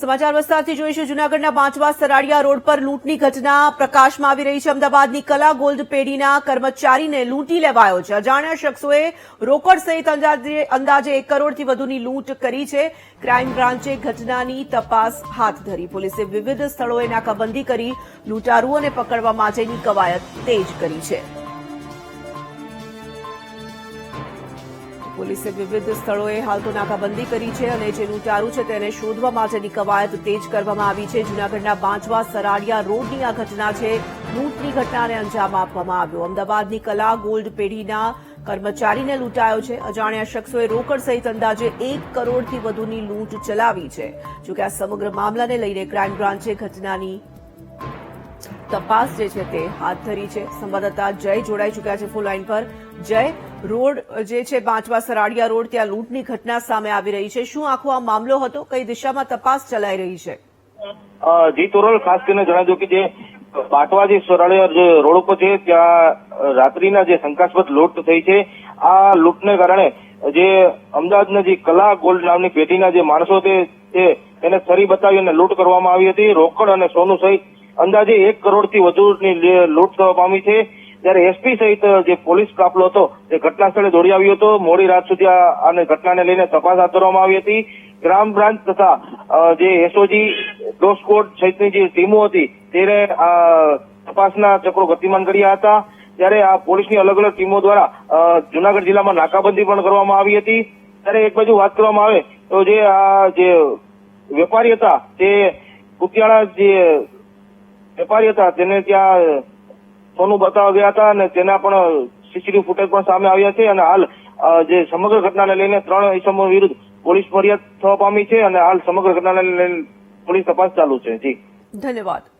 સમાચાર વિસ્તારથી જોઈશું. જૂનાગઢના પાંચવા સરાડિયા રોડ પર લૂંટની ઘટના પ્રકાશમાં આવી રહી છે. અમદાવાદની કલા ગોલ્ડ પેઢીના કર્મચારીને લૂંટી લેવાયો છે. અજાણ્યા શખ્સોએ રોકડ સહિત અંદાજે એક કરોડથી વધુની લૂંટ કરી છે. ક્રાઇમ બ્રાન્ચે ઘટનાની તપાસ હાથ ધરી. પોલીસે વિવિધ સ્થળોએ નાકાબંધી કરી, લૂંટારુઓને પકડવા માટેની કવાયત તેજ કરી છે. પોલીસે વિવિધ સ્થળોએ હાલ તો નાકાબંધી કરી છે અને જે લૂંટારૂ છે તેને શોધવા માટેની કવાયત તેજ કરવામાં આવી છે. જૂનાગઢના બાંચવા સરાડિયા રોડની આ ઘટના છે. લૂંટની ઘટનાને અંજામ આપવામાં આવ્યો. અમદાવાદની કલા ગોલ્ડ પેઢીના કર્મચારીને લૂંટાયો છે. અજાણ્યા શખ્સોએ રોકડ સહિત અંદાજે એક કરોડથી વધુની લૂંટ ચલાવી છે. જોકે આ સમગ્ર મામલાને લઈને ક્રાઇમ બ્રાન્ચે ઘટનાની તપાસ જે છે તે હાથ ધરી છે. સંવાદદાતા જય જોડાઈ ચૂક્યા છે ફૂલ લાઈન પર. જય, રોડ જે છે પાંચવા સરાડિયા રોડ, ત્યાં લૂંટની ઘટના સામે આવી રહી છે. શું આખો આ મામલો હતો? કઈ દિશામાં તપાસ ચલાઈ રહી છે? જી, તોરલ, ખાસ કરીને જણાવજો કે જે બાટવા જે સરાડિયા જે રોડ ઉપર છે, ત્યાં રાત્રિના જે શંકાસ્પદ લૂંટ થઈ છે. આ લૂંટને કારણે જે અમદાવાદના જે કલા ગોલ્ડ નામની પેઢીના જે માણસો તે તેને છરી બતાવી અને લૂંટ કરવામાં આવી હતી. રોકડ અને સોનું સહિત અંદાજે એક કરોડથી વધુની લૂંટ થવા પામી છે. ત્યારે એસપી સહિત જે પોલીસ કાફલો હતો, તે ઘટના સ્થળે દોડી આવ્યો હતો. મોડી રાત સુધી આને ઘટનાને લઈને તપાસ હાથ ધરવામાં આવી હતી. ગ્રામ બ્રાન્ચ તથા જે એસઓજી સ્કોડ સહિતની જે ટીમો હતી તેને આ તપાસના ચક્રો ગતિમાન કર્યા હતા. ત્યારે આ પોલીસની અલગ અલગ ટીમો દ્વારા જુનાગઢ જિલ્લામાં નાકાબંધી પણ કરવામાં આવી હતી. ત્યારે એક બાજુ વાત કરવામાં આવે તો જે આ જે વેપારી હતા, તે કુતિયાળા જે વેપારી હતા, તેને ત્યાં સોનું બતાવવા ગયા હતા અને તેના પણ સીસીટીવી ફૂટેજ પણ સામે આવ્યા છે અને હાલ જે સમગ્ર ઘટનાને લઈને ત્રણ ઇસમો વિરુદ્ધ પોલીસ ફરિયાદ થવા પામી છે અને હાલ સમગ્ર ઘટનાને લઈને પોલીસ તપાસ ચાલુ છે. જી. ધન્યવાદ.